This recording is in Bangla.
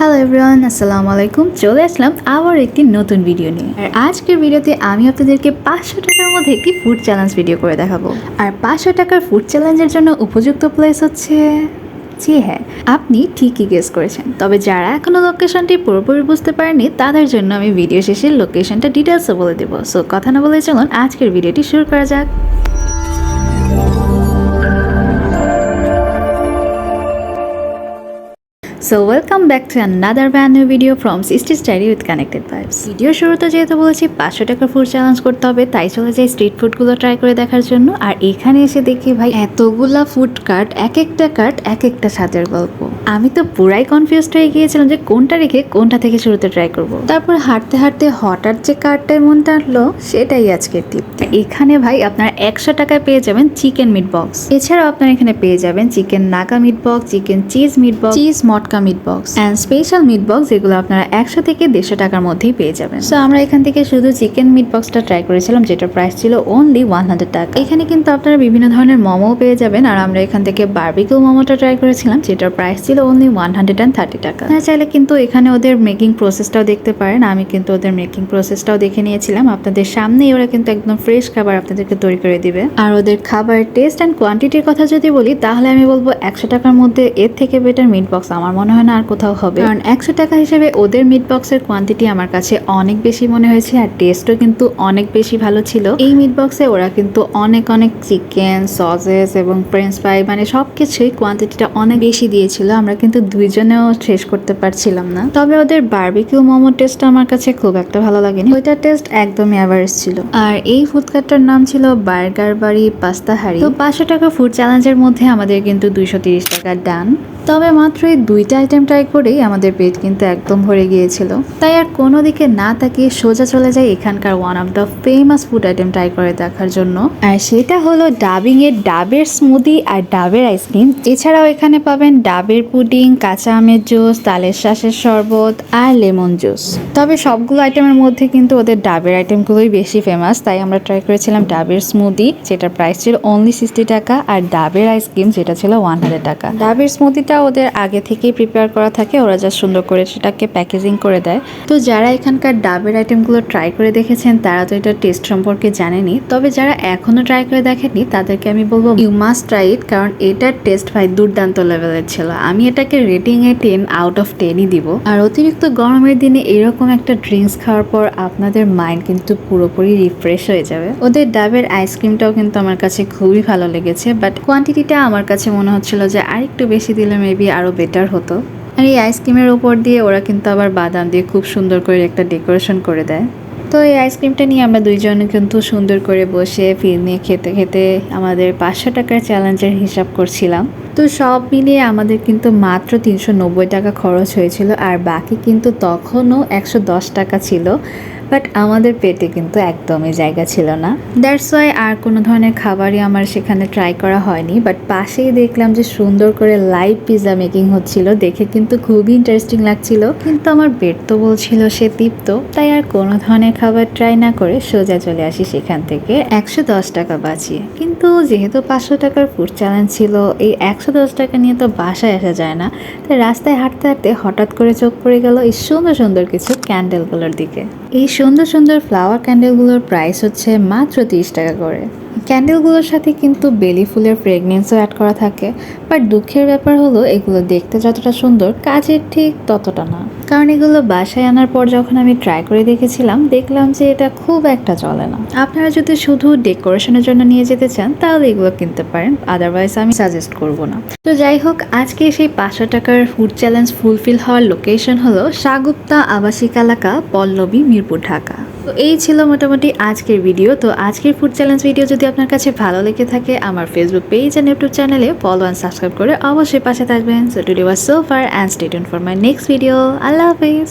হ্যালো এভরিওয়ান আসসালামু আলাইকুম। চলে আসলাম আবার একটি নতুন ভিডিও নিয়ে। আর আজকের ভিডিওতে আমি আপনাদেরকে পাঁচশো টাকার মধ্যে একটি ফুড চ্যালেঞ্জ ভিডিও করে দেখাবো। আর পাঁচশো টাকার ফুড চ্যালেঞ্জের জন্য উপযুক্ত প্লেস হচ্ছে জি হ্যাঁ আপনি ঠিকই গেস করেছেন। তবে যারা এখনও লোকেশনটি পুরোপুরি বুঝতে পারেনি তাদের জন্য আমি ভিডিও শেষে লোকেশনটা ডিটেলসও বলে দেবো। সো কথা না বলে চলুন আজকের ভিডিওটি শুরু করা যাক। So welcome back to another brand new video from city study with connected vibes video শুরুতে যেহেতু বলেছি, পাঁচশো টাকা ফুড চ্যালেঞ্জ করতে হবে, তাই চলে যাই স্ট্রিট ফুডগুলো ট্রাই করে দেখার জন্য। আর এখানে এসে দেখি ভাই, এতগুলা ফুড কার্ট এক একটা কার্ট এক একটা স্বাদের গল্প। আমি তো পুরাই কনফিউজড হয়ে গিয়েছিলাম যে কোনটা রেখে কোনটা থেকে শুরুতে ট্রাই করব। তারপর হাঁটতে হাঁটতে হঠাৎ যে কার্টটায় মন টানলো সেটাই আজকের টিপ এখানে ভাই আপনার একশো টাকায় পেয়ে যাবেন চিকেন মিট বক্স এছাড়াও আপনার এখানে পেয়ে যাবেন chicken Naga meat box chicken cheese meat box cheese matka meat box and special meat box যেগুলো আপনারা একশো থেকে দেড়শো টাকার মধ্যেই পেয়ে যাবেন। সো আমরা এখান থেকে শুধু চিকেন মিট বক্সটা ট্রাই করেছিলাম যেটার প্রাইস ছিল অনলি ওয়ান হান্ড্রেড টাকা। এখানে কিন্তু আপনারা বিভিন্ন ধরনের মোমো পেয়ে যাবেন আর আমরা এখান থেকে বার্বিকিউ মোমোটা ট্রাই করেছিলাম যেটার প্রাইস ছিল only one hundred and thirty টাকা। আপনারা চাইলে কিন্তু এখানে ওদের মেকিং প্রসেসটাও দেখতে পারেন আমি কিন্তু ওদের মেকিং প্রসেসটাও দেখে নিয়েছিলাম। আপনাদের সামনেই ওরা কিন্তু একদম ফ্রেশ খাবার আপনাদেরকে তৈরি করে দিবে। আর ওদের খাবার টেস্ট অ্যান্ড কোয়ান্টিটির কথা যদি বলি তাহলে আমি বলব একশো টাকার মধ্যে এর থেকে বেটার মিট বক্স আমার মনে হয় না আর কোথাও হবে। কারণ একশো টাকা হিসেবে ওদের মিট বক্সের কোয়ান্টিটি আমার কাছে অনেক বেশি মনে হয়েছে আর টেস্টও কিন্তু অনেক বেশি ভালো ছিল। এই মিট বক্সে ওরা কিন্তু অনেক অনেক চিকেন সসেস এবং ফ্রেঞ্চ ফ্রাই মানে সব কিছুই কোয়ান্টিটিটা অনেক বেশি দিয়েছিল। আমরা কিন্তু দুইজনেও শেষ করতে পারছিলাম না। তবে ওদের বার্বিকিউ মোমো টেস্ট আমার কাছে খুব একটা ভালো লাগেনি। ওইটার টেস্ট একদমই অ্যাভারেজ ছিল। আর এই ফুডকার্টটার নাম ছিল বার্গার বাড়ি পাস্তা হাড়ি তো পাঁচশো টাকা ফুড চ্যালেঞ্জের মধ্যে আমাদের কিন্তু দুইশো তিরিশ টাকা ডান তবে মাত্র এই দুইটা আইটেম ট্রাই করেই আমাদের পেট কিন্তু একদম ভরে গিয়েছিল। তাই আর কোনো দিকে না তাকিয়ে সোজা চলে যায় এখানকার one of the famous food item try করে দেখার জন্য। আর সেটা হলো ডাবিং এর ডাবের স্মুদি আর ডাবের আইসক্রিম এছাড়াও এখানে পাবেন ডাবের পুডিং কাঁচা আমের জুস তালের শ্বাসের শরবত আর লেমন জুস তবে সবগুলো আইটেমের মধ্যে কিন্তু ওদের ডাবের আইটেমগুলোই বেশি ফেমাস তাই আমরা ট্রাই করেছিলাম ডাবের স্মুদি যেটার প্রাইস ছিল অনলি সিক্সটি টাকা আর ডাবের আইসক্রিম যেটা ছিল ওয়ান হান্ড্রেড টাকা। ডাবের স্মুদিটা ওদের আগে থেকেই প্রিপেয়ার করা থাকে, ওরা যা সুন্দর করে সেটাকে প্যাকেজিং করে দেয়। তো যারা এখানকার ডাবের আইটেমগুলো ট্রাই করে দেখেছেন, তারা তো এটা টেস্ট সম্পর্কে জানেনি। তবে যারা এখনও ট্রাই করে দেখেননি, তাদেরকে আমি বলব ইউ মাস্ট ট্রাই ইট কারণ এটার টেস্ট ভাই দুর্দান্ত লেভেলের ছিল। আমি এটাকে rating a ten out of টেনই দিব। আর অতিরিক্ত গরমের দিনে এরকম একটা ড্রিঙ্কস খাওয়ার পর আপনাদের মাইন্ড কিন্তু পুরোপুরি রিফ্রেশ হয়ে যাবে। ওদের ডাবের আইসক্রিমটাও কিন্তু আমার কাছে খুবই ভালো লেগেছে বাট কোয়ান্টিটিটা আমার কাছে মনে হচ্ছিল যে আরেকটু বেশি দিলে মেবি আরও বেটার হতো। আর এই আইসক্রিমের ওপর দিয়ে ওরা কিন্তু আবার বাদাম দিয়ে খুব সুন্দর করে একটা ডেকোরেশন করে দেয়। তো এই আইসক্রিমটা নিয়ে আমরা দুইজনে কিন্তু সুন্দর করে বসে ফিল নিয়ে খেতে খেতে আমাদের পাঁচশো টাকার চ্যালেঞ্জের হিসাব করছিলাম। তো সব মিলিয়ে আমাদের কিন্তু মাত্র তিনশো নব্বই টাকা খরচ হয়েছিল, আর বাকি কিন্তু তখনও একশো দশ টাকা ছিল, বাট আমাদের পেটে কিন্তু একদমই জায়গা ছিল না। দ্যাটস ওয়াই আর কোনো ধরনের খাবারই আমার সেখানে ট্রাই করা হয়নি বাট পাশেই দেখলাম যে সুন্দর করে লাইভ পিৎজা মেকিং হচ্ছিল, দেখে কিন্তু খুবই ইন্টারেস্টিং লাগছিল। কিন্তু আমার পেট তো বলছিল সে তৃপ্ত, তাই আর কোনো ধরনের খাবার ট্রাই না করে সোজা চলে আসি সেখান থেকে। একশো দশ টাকা বাঁচিয়ে। কিন্তু যেহেতু পাঁচশো টাকার ফুড চ্যালেঞ্জ ছিল, এই একশো দশ টাকা নিয়ে তো বাসায় আসা যায় না। তাই রাস্তায় হাঁটতে হাঁটতে হঠাৎ করে চোখ পড়ে গেল এই সুন্দর সুন্দর কিছু ক্যান্ডেলগুলোর দিকে। এই সুন্দর সুন্দর ফ্লাওয়ার ক্যান্ডেলগুলোর প্রাইস হচ্ছে মাত্র তিরিশ টাকা করে। ক্যান্ডেলগুলোর সাথে কিন্তু বেলি ফুলের ফ্রেগনেন্সও অ্যাড করা থাকে। বাট দুঃখের ব্যাপার হলো, এগুলো দেখতে যতটা সুন্দর, কাজের ঠিক ততটা না। কারণ এগুলো বাসায় আনার পর যখন আমি ট্রাই করে দেখেছিলাম, দেখলাম যে এটা খুব একটা চলে না। আপনারা যদি শুধু ডেকোরেশনের জন্য নিয়ে যেতে চান, তাহলে এগুলো কিনতে পারেন। আদারওয়াইজ আমি সাজেস্ট করব না। তো যাই হোক, আজকে সেই পাঁচশো টাকার ফুড চ্যালেঞ্জ ফুলফিল হওয়ার লোকেশন হলো সাগুপ্তা আবাসিক এলাকা পল্লবী মিরপুর, ঢাকা। তো এই ছিল মোটামুটি আজকের ভিডিও তো আজকের ফুড চ্যালেঞ্জ ভিডিও যদি আপনার কাছে ভালো লেগে থাকে, আমার ফেসবুক পেজ অ্যান্ড ইউটিউব চ্যানেলে ফলো অ্যান্ড সাবস্ক্রাইব করে অবশ্যই পাশে থাকবেন। So today was so far and stay for my next video Allah Hafiz.